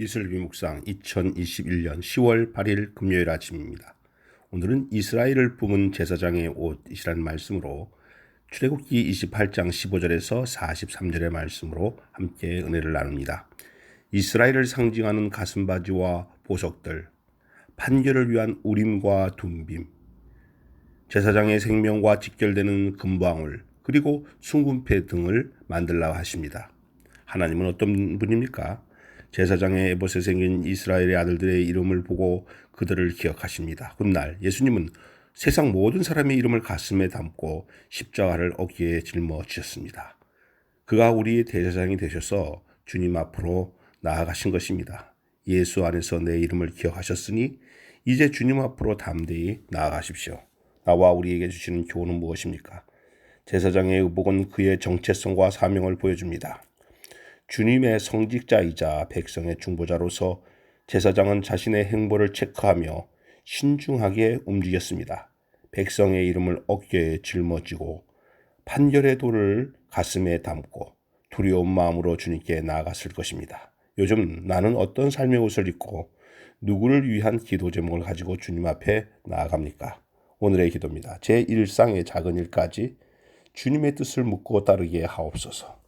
이슬비 묵상 2021년 10월 8일 금요일 아침입니다. 오늘은 이스라엘을 품은 제사장의 옷이라는 말씀으로 출애굽기 28장 15절에서 43절의 말씀으로 함께 은혜를 나눕니다. 이스라엘을 상징하는 가슴바지와 보석들, 판결을 위한 우림과 둠빔, 제사장의 생명과 직결되는 금방울, 그리고 순금패 등을 만들라 하십니다. 하나님은 어떤 분입니까? 제사장의 에봇에 생긴 이스라엘의 아들들의 이름을 보고 그들을 기억하십니다. 훗날 예수님은 세상 모든 사람의 이름을 가슴에 담고 십자가를 어깨에 짊어지셨습니다. 그가 우리의 대제사장이 되셔서 주님 앞으로 나아가신 것입니다. 예수 안에서 내 이름을 기억하셨으니 이제 주님 앞으로 담대히 나아가십시오. 나와 우리에게 주시는 교훈은 무엇입니까? 제사장의 의복은 그의 정체성과 사명을 보여줍니다. 주님의 성직자이자 백성의 중보자로서 제사장은 자신의 행보를 체크하며 신중하게 움직였습니다. 백성의 이름을 어깨에 짊어지고 판결의 돌을 가슴에 담고 두려운 마음으로 주님께 나아갔을 것입니다. 요즘 나는 어떤 삶의 옷을 입고 누구를 위한 기도 제목을 가지고 주님 앞에 나아갑니까? 오늘의 기도입니다. 제 일상의 작은 일까지 주님의 뜻을 묻고 따르게 하옵소서.